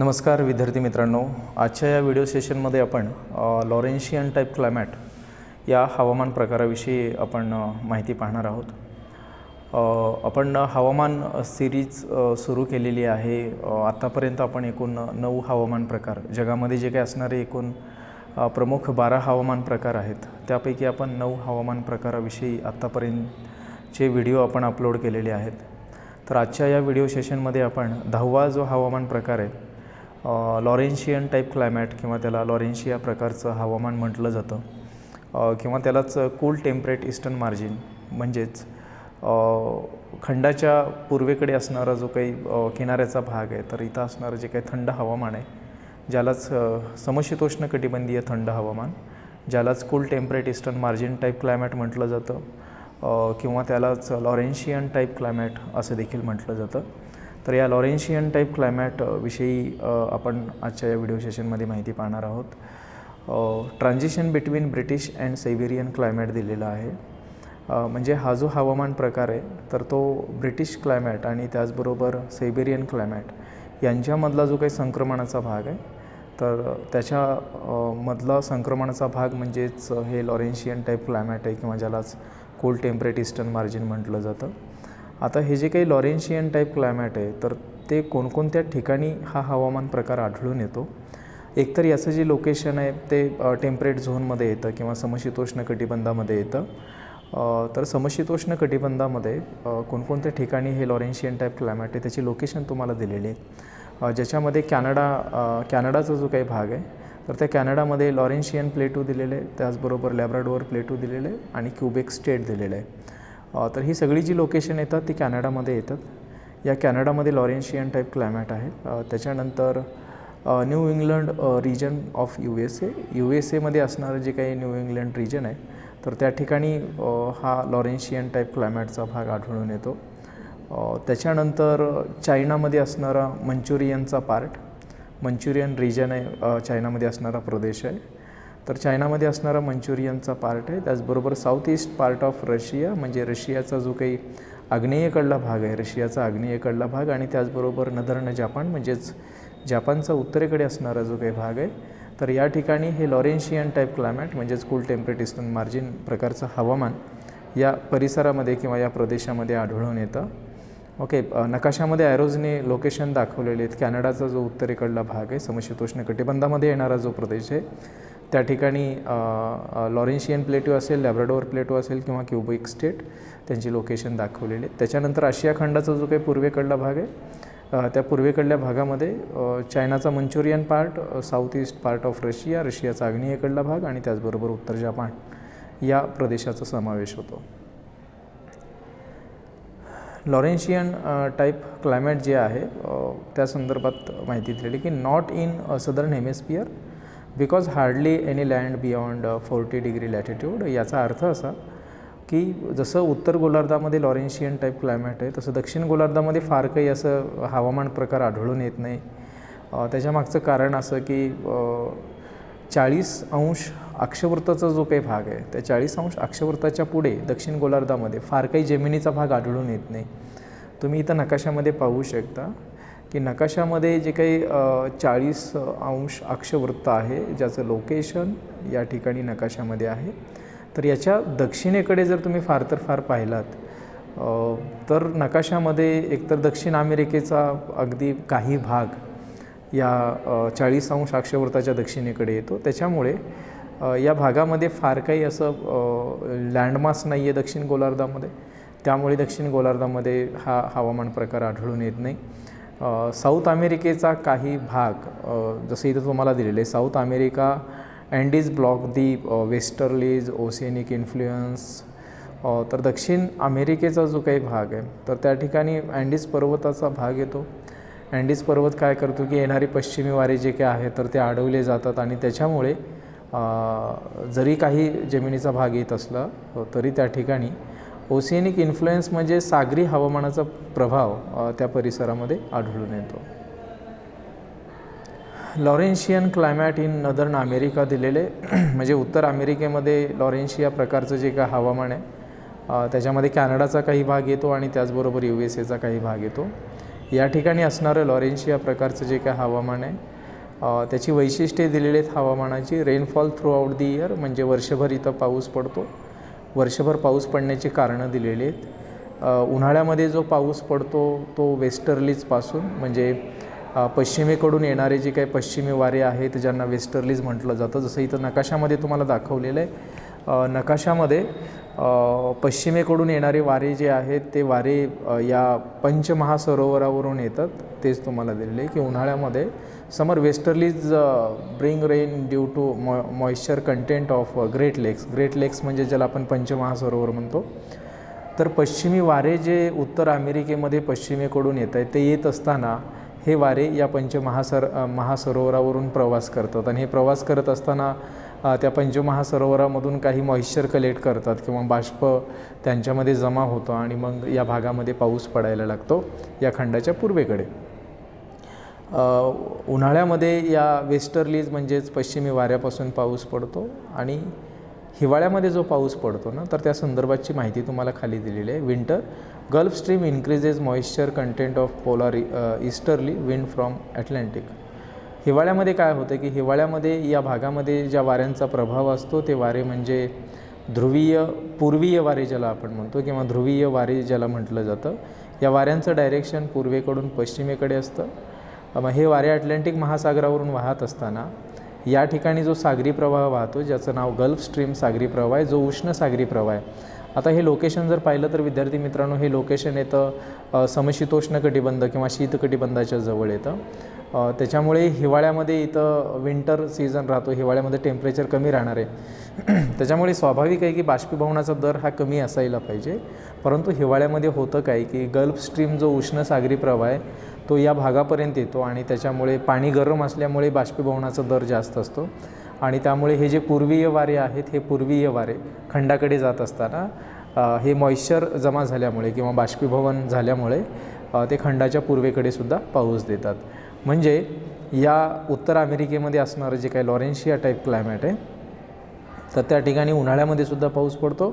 नमस्कार विद्यार्थी मित्रांनो. आजच्या या व्हिडिओ सेशनमध्ये आपण लॉरेन्शियन टाईप क्लायमॅट या हवामान प्रकाराविषयी आपण माहिती पाहणार आहोत. आपण हवामान सिरीज सुरू केलेली आहे. आत्तापर्यंत आपण एकूण नऊ हवामान प्रकार जगामध्ये जे काही असणारे एकूण प्रमुख बारा हवामान प्रकार आहेत त्यापैकी आपण नऊ हवामान प्रकाराविषयी आत्तापर्यंतचे व्हिडिओ आपण अपलोड केलेले आहेत. तर आजच्या या व्हिडिओ सेशनमध्ये आपण दहावा जो हवामान प्रकार आहे लॉरेन्शियन टाईप क्लायमॅट किंवा त्याला लॉरेन्शिया प्रकारचं हवामान म्हटलं जातं. किंवा त्यालाच कूल टेम्परेट इस्टर्न मार्जिन म्हणजेच खंडाच्या पूर्वेकडे असणारा जो काही किनाऱ्याचा भाग आहे तर इथं असणारं जे काही थंड हवामान आहे ज्यालाच समशीतोष्ण कटिबंधीय थंड हवामान ज्यालाच cool temperate eastern margin type climate म्हटलं जातं किंवा त्यालाच लॉरेन्शियन टाईप क्लायमॅट असं देखील म्हटलं जातं. तर या लॉरेन्शियन टाईप क्लायमॅटविषयी आपण आजच्या या व्हिडिओ सेशनमध्ये माहिती पाहणार आहोत. Transition between British and Siberian climate दिलेला आहे. म्हणजे हा जो हवामान प्रकार आहे तर तो ब्रिटिश क्लायमॅट आणि त्याचबरोबर सायबेरियन क्लायमॅट यांच्यामधला जो काही संक्रमणाचा भाग आहे तर त्याच्या मधला संक्रमणाचा भाग म्हणजेच हे लॉरेन्शियन टाईप क्लायमॅट आहे किंवा ज्यालाच कोल्ड टेम्परेट इस्टर्न मार्जिन म्हटलं जातं. आता हे जे काही लॉरेन्शियन टाईप क्लायमॅट आहे तर ते कोणकोणत्या ठिकाणी हा हवामान प्रकार आढळून येतो? एकतर याचं जे लोकेशन आहे ते टेम्परेट झोनमध्ये येतं किंवा समशीतोष्ण कटिबंधामध्ये येतं. तर समशीतोष्ण कटिबंधामध्ये कोणकोणत्या ठिकाणी हे लॉरेन्शियन टाईप क्लायमॅट आहे त्याची लोकेशन तुम्हाला दिलेली आहे. ज्याच्यामध्ये कॅनडा कॅनडाचा जो काही भाग आहे तर त्या कॅनडामध्ये लॉरेन्शियन प्लेटू दिलेले आहे त्याचबरोबर लॅब्राडोअर प्लेटू दिलेले आहे आणि क्युबेक स्टेट दिलेलं आहे. तर ही सगळी जी लोकेशन येतात ती कॅनडामध्ये येतात. या कॅनडामध्ये लॉरेन्शियन टाईप क्लायमॅट आहे. त्याच्यानंतर New England region of U S A U S एमध्ये असणारं जे काही न्यू इंग्लंड रिजन आहे तर त्या ठिकाणी हा लॉरेन्शियन टाईप क्लायमॅटचा भाग आढळून येतो. त्याच्यानंतर चायनामध्ये असणारा मंचुरियनचा पार्ट मंचुरियन रिजन आहे चायनामध्ये असणारा प्रदेश आहे. तर चायनामध्ये असणारा मंचुरियनचा पार्ट आहे. त्याचबरोबर south east part of Russia म्हणजे रशियाचा जो काही आग्नेयेकडला भाग आहे रशियाचा आग्नेयेकडला भाग आणि त्याचबरोबर नदर्न जापान म्हणजेच जापानचा उत्तरेकडे असणारा जो काही भाग आहे. तर या ठिकाणी हे लॉरेन्शियन टाईप क्लायमॅट म्हणजेच कूल टेम्परेटिस्टन मार्जिन प्रकारचं हवामान या परिसरामध्ये किंवा या प्रदेशामध्ये आढळून येतं. ओके नकाशामध्ये ॲरोजने लोकेशन दाखवलेले आहेत. कॅनडाचा जो उत्तरेकडला भाग आहे समशीतोष्ण कटिबंधामध्ये येणारा जो प्रदेश आहे त्या ठिकाणी लॉरेन्शियन प्लेटो असेल लॅब्राडोर प्लेटो असेल किंवा क्युबिक स्टेट त्यांची लोकेशन दाखवलेली आहे त्याच्यानंतर आशिया खंडाचा जो काही पूर्वेकडला भाग आहे त्या पूर्वेकडल्या भागामध्ये चायनाचा Manchurian part south east part of Russia रशियाचा आग्नेयेकडला भाग आणि त्याचबरोबर उत्तर जापान या प्रदेशाचा समावेश होतो. लॉरेन्शियन टाईप क्लायमॅट जे आहे त्या संदर्भात माहिती दिलेली की not in southern hemisphere because hardly any land beyond forty degree latitude याचा अर्थ असा की जसं उत्तर गोलार्धामध्ये लॉरेन्शियन टाईप क्लायमॅट आहे तसं दक्षिण गोलार्धामध्ये फार काही असं हवामान प्रकार आढळून येत नाही. त्याच्यामागचं कारण असं की चाळीस अंश अक्षवृत्ताचा जो काही भाग आहे त्या चाळीस अंश अक्षवृत्ताच्या पुढे दक्षिण गोलार्धामध्ये फार काही जमिनीचा भाग आढळून येत नाही. तुम्ही इथं नकाशामध्ये पाहू शकता. की नकाशामध्ये जे काही चाळीस अंश अक्षवृत्त आहे ज्याचं लोकेशन या ठिकाणी नकाशामध्ये आहे तर याच्या दक्षिणेकडे जर तुम्ही फार तर फार पाहिलात तर नकाशामध्ये एकतर दक्षिण अमेरिकेचा अगदी काही भाग या चाळीस अंश अक्षवृत्ताच्या दक्षिणेकडे येतो. त्याच्यामुळे या भागामध्ये फार काही असं लँडमास नाही आहे दक्षिण गोलार्धामध्ये. त्यामुळे दक्षिण गोलार्धामध्ये हा हवामान प्रकार आढळून येत नाही. साऊथ अमेरिकेचा काही भाग जसं इथं तुम्हाला दिलेले South America Andes block the westerlies oceanic influence तर दक्षिण अमेरिकेचा जो काही भाग आहे तर त्या ठिकाणी अँडीज पर्वताचा भाग येतो. अँडीज पर्वत काय करतो की येणारे पश्चिमी वारे जे काही आहे तर ते अडवले जातात आणि त्याच्यामुळे जरी काही जमिनीचा भाग येत असला तरी त्या ठिकाणी ओसिएनिक इन्फ्लुएन्स म्हणजे सागरी हवामानाचा प्रभाव त्या परिसरामध्ये आढळून येतो. Laurentian climate in northern America दिलेले म्हणजे उत्तर अमेरिकेमध्ये लॉरेन्शिया प्रकारचं जे काय हवामान आहे त्याच्यामध्ये कॅनडाचा काही भाग येतो आणि त्याचबरोबर यू एस एचा काही भाग येतो. या ठिकाणी असणारं लॉरेन्शिया प्रकारचं जे काय हवामान आहे त्याची वैशिष्ट्ये दिलेली आहेत हवामानाची. Rainfall throughout the year म्हणजे वर्षभर इथं पाऊस पडतो. वर्षभर पाऊस पडण्याची कारणं दिलेली आहेत. उन्हाळ्यामध्ये जो पाऊस पडतो तो वेस्टर्लीजपासून म्हणजे पश्चिमेकडून येणारे जे काही पश्चिमी वारे आहेत ज्यांना वेस्टर्लीज म्हटलं जातं जसं इथं नकाशामध्ये तुम्हाला दाखवलेलं आहे. नकाशामध्ये पश्चिमेकडून येणारे वारे जे आहेत ते वारे या पंचमहासरोवरावरून येतात तेच तुम्हाला दिलेले आहे की उन्हाळ्यामध्ये summer westerlies bring rain due to mo moisture content of Great Lakes. Great Lakes म्हणजे ज्याला आपण पंचमहासरोवर म्हणतो. तर पश्चिमी वारे जे उत्तर अमेरिकेमध्ये पश्चिमेकडून येत आहेत ते येत असताना हे वारे या पंचमहासर महासरोवरावरून प्रवास करतात. आणि हे प्रवास करत असताना त्या पंचमहासरोवरामधून काही मॉइश्चर कलेक्ट करतात किंवा बाष्प त्यांच्यामध्ये जमा होतो आणि मग या भागामध्ये पाऊस पडायला लागतो या खंडाच्या पूर्वेकडे. उन्हाळ्यामध्ये या वेस्टर्लीज म्हणजेच पश्चिमी वाऱ्यापासून पाऊस पडतो आणि हिवाळ्यामध्ये जो पाऊस पडतो ना तर त्या संदर्भाची माहिती तुम्हाला खाली दिलेली आहे. Winter Gulf Stream increases moisture content of polar easterly wind from Atlantic हिवाळ्यामध्ये काय होतं की हिवाळ्यामध्ये या भागामध्ये ज्या वाऱ्यांचा प्रभाव असतो ते वारे म्हणजे ध्रुवीय पूर्वीय वारे ज्याला आपण म्हणतो किंवा ध्रुवीय वारे ज्याला म्हटलं जातं या वाऱ्यांचं डायरेक्शन पूर्वेकडून पश्चिमेकडे असतं. मग हे वारे अटलांटिक महासागरावरून वाहत असताना या ठिकाणी जो सागरी प्रवाह वाहतो ज्याचं नाव गल्फ स्ट्रीम सागरी प्रवाह आहे जो उष्ण सागरी प्रवाह आहे. आता हे लोकेशन जर पाहिलं तर विद्यार्थी मित्रांनो हे लोकेशन येतं समशीतोष्ण कटिबंध किंवा शीतकटिबंधाच्या जवळ येतं. त्याच्यामुळे हिवाळ्यामध्ये इथं विंटर सीझन राहतो हिवाळ्यामध्ये टेम्परेचर कमी राहणार आहे. त्याच्यामुळे स्वाभाविक आहे की बाष्पीभवनाचा दर हा कमी असायला पाहिजे. परंतु हिवाळ्यामध्ये होतं काय की गल्फ स्ट्रीम जो उष्ण सागरी प्रवाह आहे तो या भागापर्यंत येतो आणि त्याच्यामुळे पाणी गरम असल्यामुळे बाष्पीभवनाचा दर जास्त असतो. आणि त्यामुळे हे जे पूर्वीय वारे आहेत हे पूर्वीय वारे खंडाकडे जात असताना हे मॉइश्चर जमा झाल्यामुळे किंवा बाष्पीभवन झाल्यामुळे ते खंडाच्या पूर्वेकडे सुद्धा पाऊस देतात. म्हणजे या उत्तर अमेरिकेमध्ये असणारं जे काही लॉरेन्शिया टाईप क्लायमेट आहे तर त्या ठिकाणी उन्हाळ्यामध्ये सुद्धा पाऊस पडतो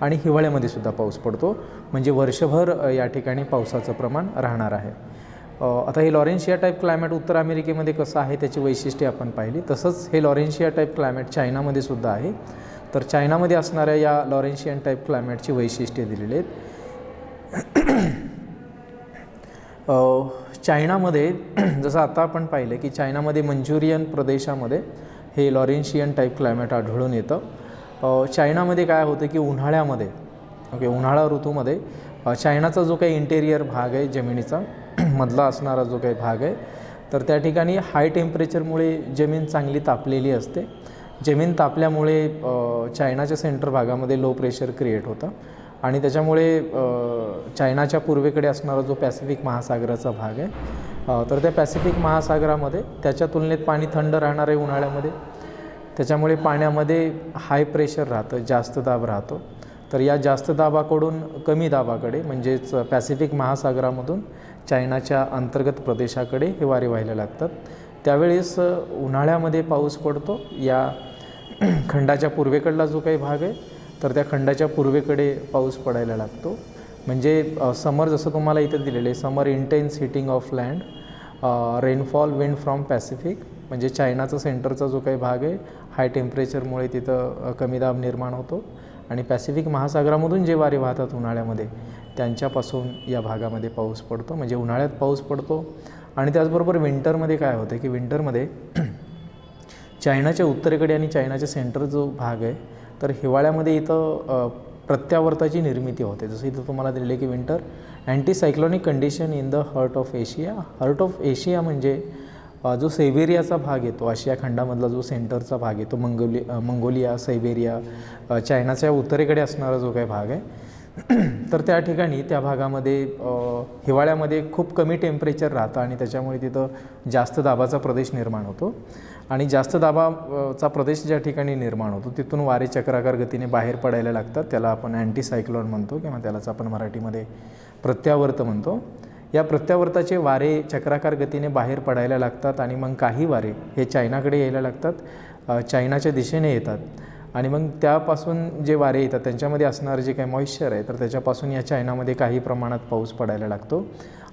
आणि हिवाळ्यामध्ये सुद्धा पाऊस पडतो. म्हणजे वर्षभर या ठिकाणी पावसाचं प्रमाण राहणार आहे. आता हे लॉरेन्शिया टाईप क्लायमेट उत्तर अमेरिकेमध्ये कसं आहे त्याची वैशिष्ट्ये आपण पाहिली. तसंच हे लॉरेन्शिया टाईप क्लायमेट चायनामध्ये सुद्धा आहे. तर चायनामध्ये असणाऱ्या या लॉरेन्शियन टाईप क्लायमेटची वैशिष्ट्ये दिलेली आहेत. चायनामध्ये जसं आता आपण पाहिलं की चायनामध्ये मंचुरियन प्रदेशामध्ये हे लॉरेन्शियन टाईप क्लायमेट आढळून येतं. चायनामध्ये काय होतं की उन्हाळ्यामध्ये ओके उन्हाळा ऋतूमध्ये चायनाचा जो काही इंटेरियर भाग आहे जमिनीचा मधला असणारा जो काही भाग आहे तर त्या ठिकाणी हाय टेम्परेचरमुळे जमीन चांगली तापलेली असते. जमीन तापल्यामुळे चायनाच्या सेंटर भागामध्ये लो प्रेशर क्रिएट होतं. आणि त्याच्यामुळे चायनाच्या पूर्वेकडे असणारा जो पॅसिफिक महासागराचा भाग आहे तर त्या पॅसिफिक महासागरामध्ये त्याच्या तुलनेत पाणी थंड राहणार आहे उन्हाळ्यामध्ये. त्याच्यामुळे पाण्यामध्ये हाय प्रेशर राहतं जास्त दाब राहतो. तर या जास्त दाबाकडून कमी दाबाकडे म्हणजेच पॅसिफिक महासागरामधून चायनाच्या अंतर्गत प्रदेशाकडे हे वारे व्हायला लागतात. त्यावेळेस उन्हाळ्यामध्ये पाऊस पडतो. या खंडाच्या पूर्वेकडला जो काही भाग आहे तर त्या खंडाच्या पूर्वेकडे पाऊस पडायला लागतो. म्हणजे समर जसं तुम्हाला इथं दिलेलं आहे summer intense heating of land rainfall wind from Pacific म्हणजे चायनाचा सेंटरचा जो काही भाग आहे हाय टेम्परेचरमुळे तिथं कमी दाब निर्माण होतो. आणि पॅसिफिक महासागरामधून जे वारे वाहतात उन्हाळ्यामध्ये त्यांच्यापासून या भागामध्ये पाऊस पडतो. म्हणजे उन्हाळ्यात पाऊस पडतो. आणि त्याचबरोबर विंटरमध्ये काय होतं की विंटरमध्ये चायनाच्या उत्तरेकडे आणि चायनाच्या सेंटर जो भाग आहे तर हिवाळ्यामध्ये इथं प्रत्यावर्ताची निर्मिती होते. जसं इथं तुम्हाला दिलेलं आहे की winter anticyclonic condition in the heart of Asia heart of Asia म्हणजे जो सेबेरियाचा भाग येतो आशिया खंडामधला जो सेंटरचा भाग येतो मंगोली मंगोलिया सैबेरिया चायनाच्या उत्तरेकडे असणारा जो काही भाग आहे तर त्या ठिकाणी त्या भागामध्ये हिवाळ्यामध्ये खूप कमी टेम्परेचर राहतं आणि त्याच्यामुळे तिथं जास्त दाबाचा प्रदेश निर्माण होतो. आणि जास्त दाबाचा प्रदेश ज्या ठिकाणी निर्माण होतो तिथून वारे चक्राकार गतीने बाहेर पडायला लागतात. त्याला आपण अँटीसायक्लॉन म्हणतो किंवा त्यालाच आपण मराठीमध्ये प्रत्यावर्त म्हणतो. या प्रत्यावर्ताचे वारे चक्राकार गतीने बाहेर पडायला लागतात आणि मग काही वारे हे चायनाकडे यायला लागतात. चायनाच्या दिशेने येतात. आणि मग त्यापासून जे वारे येतात त्यांच्यामध्ये असणारं जे काही मॉइश्चर आहे तर त्याच्यापासून या चायनामध्ये काही प्रमाणात पाऊस पडायला लागतो.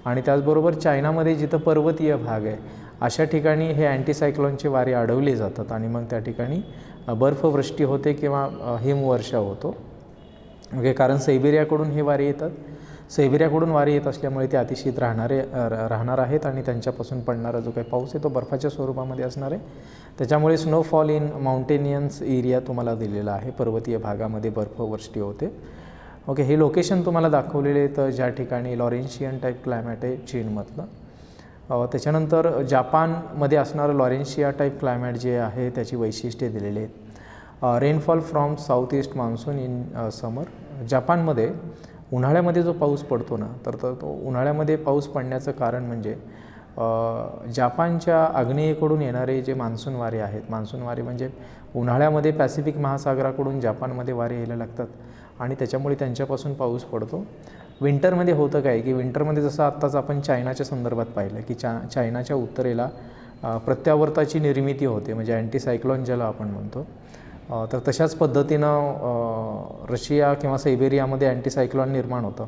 आणि त्याचबरोबर चायनामध्ये जिथं पर्वतीय भाग आहे अशा ठिकाणी हे अँटीसायक्लॉनचे वारे अडवले जातात आणि मग त्या ठिकाणी बर्फवृष्टी होते किंवा हिमवर्षा होतो. ओके कारण सैबेरियाकडून हे वारे येतात. सैविऱ्याकडून वारे येत असल्यामुळे ते अतिशीत राहणारे राहणार आहेत आणि त्यांच्यापासून पडणारा जो काही पाऊस आहे तो बर्फाच्या स्वरूपामध्ये असणार आहे. त्याच्यामुळे स्नोफॉल इन माउंटेनियन्स एरिया तुम्हाला दिलेला आहे. पर्वतीय भागामध्ये बर्फवृष्टी होते. ओके हे लोकेशन तुम्हाला दाखवलेले आहेत तर ज्या ठिकाणी लॉरेन्शियन टाईप क्लायमॅट आहे चीनमधलं. त्याच्यानंतर जापानमध्ये असणारं लॉरेन्शिया टाईप क्लायमॅट जे आहे त्याची वैशिष्ट्ये दिलेली आहेत. Rainfall from south east monsoon in summer जापानमध्ये उन्हाळ्यामध्ये जो पाऊस पडतो ना तर तो तो उन्हाळ्यामध्ये पाऊस पडण्याचं कारण म्हणजे जापानच्या आग्नेयेकडून येणारे जे मान्सून वारे आहेत मान्सून वारे म्हणजे उन्हाळ्यामध्ये पॅसिफिक महासागराकडून जापानमध्ये वारे यायला लागतात आणि त्याच्यामुळे त्यांच्यापासून पाऊस पडतो. विंटरमध्ये होतं काय की विंटरमध्ये जसं आत्ताच आपण चायनाच्या संदर्भात पाहिलं की चा चायनाच्या उत्तरेला प्रत्यावर्ताची निर्मिती होते म्हणजे अँटीसायक्लॉन ज्याला आपण म्हणतो. तर तशाच पद्धतीनं रशिया किंवा सायबेरियामध्ये अँटीसायक्लॉन निर्माण होतं.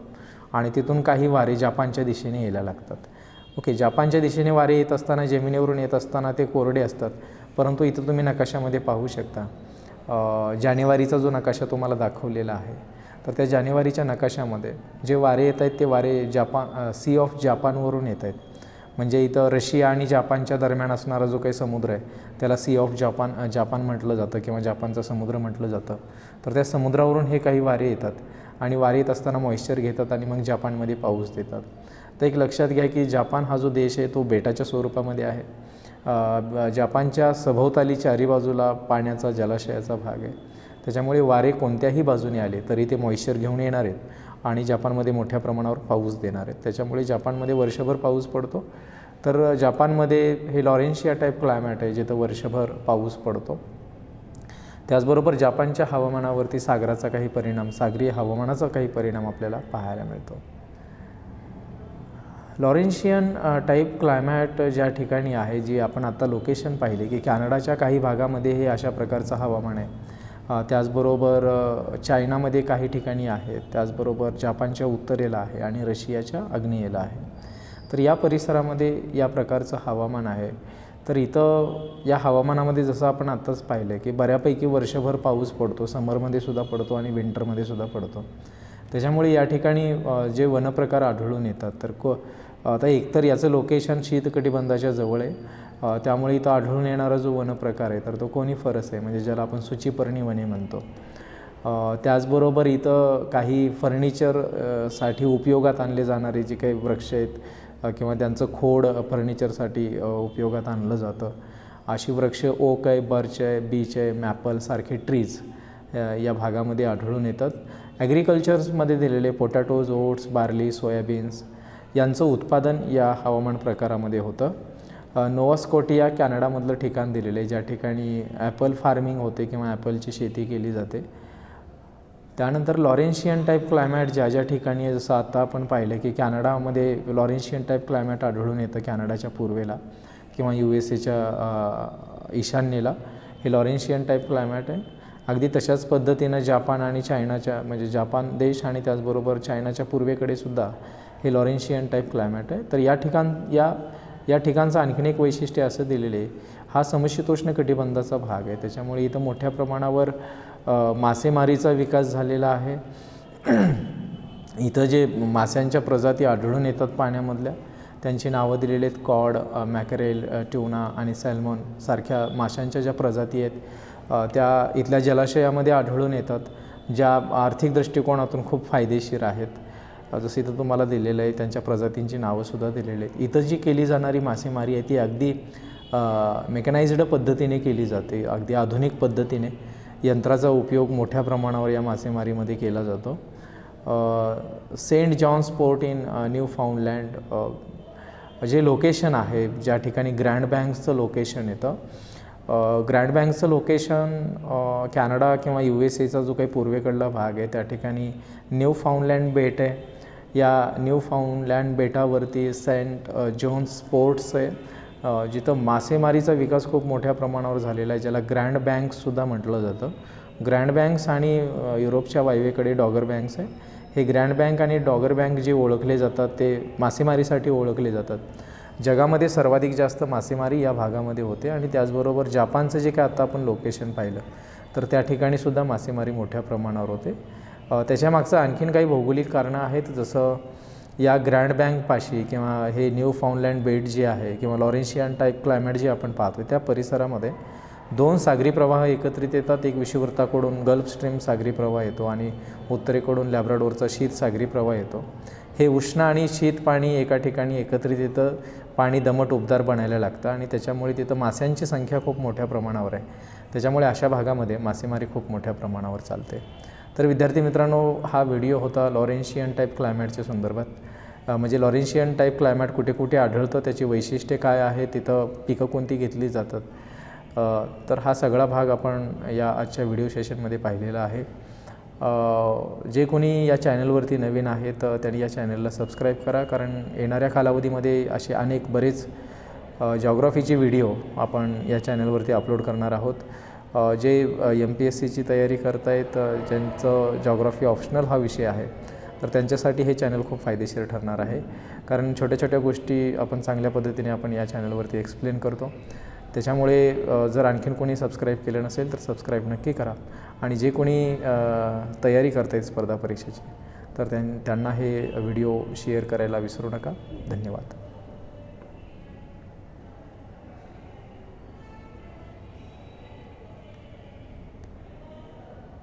आणि तिथून काही वारे जापानच्या दिशेने यायला लागतात. ओके जापानच्या दिशेने वारे येत असताना जमिनीवरून येत असताना ते कोरडे असतात. परंतु इथं तुम्ही नकाशामध्ये पाहू शकता. जानेवारीचा जो नकाशा तुम्हाला दाखवलेला आहे तर त्या जानेवारीच्या नकाशामध्ये जे वारे येत आहेत ते वारे जापान सी ऑफ जापानवरून येत आहेत. म्हणजे इथं रशिया आणि जापानच्या दरम्यान असणारा जो काही समुद्र आहे त्याला सी ऑफ जापान जापान म्हटलं जातं किंवा जापानचं समुद्र म्हटलं जातं. तर त्या समुद्रावरून हे काही वारे येतात आणि वारे येत असताना मॉइश्चर घेतात आणि मग जापानमध्ये पाऊस देतात. तर एक लक्षात घ्या की जापान हा जो देश आहे तो बेटाच्या स्वरूपामध्ये आहे. जापानच्या सभोवताली चारी बाजूला पाण्याचा जलाशयाचा भाग आहे. त्याच्यामुळे वारे कोणत्याही बाजूने आले तरी ते मॉइश्चर घेऊन येणार आहेत. आणि जपानमध्ये मोठ्या प्रमाणावर पाऊस देणार आहेत. त्याच्यामुळे जपानमध्ये वर्षभर पाऊस पडतो. तर जपानमध्ये हे लॉरेन्शिया टाईप क्लायमॅट आहे जिथं वर्षभर पाऊस पडतो. त्याचबरोबर जापानच्या हवामानावरती सागराचा काही परिणाम सागरी हवामानाचा काही परिणाम आपल्याला पाहायला मिळतो. लॉरेन्शियन टाईप क्लायमॅट ज्या ठिकाणी आहे जी आपण आता लोकेशन पाहिले की कॅनडाच्या काही भागामध्ये हे अशा प्रकारचं हवामान आहे. त्याचबरोबर चायनामध्ये काही ठिकाणी आहेत त्याचबरोबर जापानच्या उत्तरेला आहे आणि रशियाच्या आग्नेयेला आहे. तर या परिसरामध्ये या प्रकारचं हवामान आहे. तर इथं या हवामानामध्ये जसं आपण आत्ताच पाहिलं आहे की बऱ्यापैकी वर्षभर पाऊस पडतो समरमध्ये सुद्धा पडतो आणि विंटरमध्ये सुद्धा पडतो. त्याच्यामुळे या ठिकाणी जे वनप्रकार आढळून येतात. तर को आता एकतर याचं लोकेशन शीतकटिबंधाच्या जवळ आहे त्यामुळे इथं आढळून येणारा जो वनप्रकार आहे तर तो कोनिफरस आहे म्हणजे ज्याला आपण सुचिपर्णी वने म्हणतो. त्याचबरोबर इथं काही फर्निचरसाठी उपयोगात आणले जाणारे जे काही वृक्ष आहेत किंवा त्यांचं खोड फर्निचरसाठी उपयोगात आणलं जातं. अशी वृक्ष ओक आहे बर्च आहे बीच आहे मॅपल सारखे ट्रीज या भागामध्ये आढळून येतात. ॲग्रिकल्चर्समध्ये दिलेले पोटॅटोज ओट्स बार्ली सोयाबीन्स यांचं उत्पादन या हवामान प्रकारामध्ये होतं. नोवास्कोटिया कॅनडामधलं ठिकाण दिलेलं आहे. ज्या ठिकाणी ॲपल फार्मिंग होते किंवा ॲपलची शेती केली जाते. त्यानंतर लॉरेन्शियन टाईप क्लायमॅट ज्या ज्या ठिकाणी आहे जसं आता आपण पाहिलं की कॅनडामध्ये लॉरेन्शियन टाईप क्लायमॅट आढळून येतं कॅनडाच्या पूर्वेला किंवा यू एस एच्या ईशान्येला. हे लॉरेन्शियन टाईप क्लायमॅट आहे. अगदी तशाच पद्धतीनं जापान आणि चायनाच्या म्हणजे जापान देश आणि त्याचबरोबर चायनाच्या पूर्वेकडे सुद्धा हे लॉरेन्शियन टाईप क्लायमॅट आहे. तर या ठिकाण या या ठिकाणचं आणखीन एक वैशिष्ट्य असं दिलेलं आहे. हा समशीतोष्ण कटिबंधाचा भाग आहे. त्याच्यामुळे इथं मोठ्या प्रमाणावर मासेमारीचा विकास झालेला आहे. इथं जे माशांच्या प्रजाती आढळून येतात पाण्यामधल्या त्यांची नावं दिलेली आहेत कॉड मॅकरेल ट्युना ट्यूना आणि सॅल्मॉन सारख्या माशांच्या ज्या प्रजाती आहेत त्या इथल्या जलाशयामध्ये आढळून येतात ज्या आर्थिक दृष्टिकोनातून खूप फायदेशीर आहेत. जसं इथं तुम्हाला दिलेलं आहे त्यांच्या प्रजातींची नावंसुद्धा दिलेली आहेत. इथं जी केली जाणारी मासेमारी आहे ती अगदी मेकनाइज्ड पद्धतीने केली जाते अगदी आधुनिक पद्धतीने. यंत्राचा उपयोग मोठ्या प्रमाणावर या मासेमारीमध्ये केला जातो. Saint John's port in Newfoundland जे लोकेशन आहे ज्या ठिकाणी ग्रँड बँक्सचं लोकेशन येतं ग्रँड बँकचं लोकेशन कॅनडा किंवा यू एस एचा जो काही पूर्वेकडला भाग आहे त्या ठिकाणी न्यू फाउंडलँड बेट आहे. या न्यू फाउंडलँड बेटावरती सेंट जोन्स पोर्ट्स आहे. जिथं मासेमारीचा विकास खूप मोठ्या प्रमाणावर झालेला आहे ज्याला ग्रँड बँक्ससुद्धा म्हटलं जातं. ग्रँड बँक्स आणि युरोपच्या वायवेकडे डॉगर बँक्स आहे. हे ग्रँड बँक आणि डॉगर बँक जे ओळखले जातात ते मासेमारीसाठी ओळखले जातात. जगामध्ये सर्वाधिक जास्त मासेमारी या भागामध्ये होते आणि त्याचबरोबर जापानचं जे काय आता आपण लोकेशन पाहिलं तर त्या ठिकाणीसुद्धा मासेमारी मोठ्या प्रमाणावर होते. त्याच्यामागचं आणखीन काही भौगोलिक कारणं आहेत जसं या ग्रँड बँकपाशी किंवा हे न्यू फाउंडलँड बेट जे आहे किंवा लॉरेन्शियन टाईप क्लायमेट जे आपण पाहतो त्या परिसरामध्ये दोन सागरी प्रवाह एकत्रित येतात. एक विषुवृत्ताकडून गल्फ स्ट्रीम सागरी प्रवाह येतो आणि उत्तरेकडून लॅब्राडोरचा शीत सागरी प्रवाह येतो. हे उष्ण आणि शीत पाणी एका ठिकाणी एकत्रित येतं पाणी दमट उबदार बनायला लागतं आणि त्याच्यामुळे तिथं माशांची संख्या खूप मोठ्या प्रमाणावर आहे. त्याच्यामुळे अशा भागामध्ये मासेमारी खूप मोठ्या प्रमाणावर चालते. तर विद्यार्थी मित्रांनो हा व्हिडिओ होता लॉरेन्शियन टाईप क्लायमेटच्या संदर्भात. म्हणजे लॉरेन्शियन टाईप क्लायमेट कुठे कुठे आढळतं त्याची वैशिष्ट्ये काय आहे तिथं पिकं कोणती घेतली जातात? तर हा सगळा भाग आपण या आजच्या व्हिडिओ सेशनमध्ये पाहिलेला आहे. जे कोणी या चॅनलवरती नवीन आहेत तर त्यांनी या चॅनलला सबस्क्राईब करा कारण येणाऱ्या कालावधीमध्ये असे अनेक बरेच जॉग्रॉफीचे व्हिडिओ आपण या चॅनलवरती अपलोड करणार आहोत. जे एम पी एस सीची तयारी करतायत आहेत ज्यांचं जॉग्राफी ऑप्शनल हा विषय आहे तर त्यांच्यासाठी हे चॅनल खूप फायदेशीर ठरणार आहे. कारण छोट्या छोट्या गोष्टी आपण चांगल्या पद्धतीने आपण या चॅनलवरती एक्सप्लेन करतो. त्याच्यामुळे जर आणखीन कोणी सबस्क्राईब केलं नसेल तर सबस्क्राईब नक्की करा. आणि जे कोणी तयारी तयारी करतायत स्पर्धा परीक्षेची तर त्यां त्यांना हे व्हिडिओ शेअर करायला विसरू नका. धन्यवाद.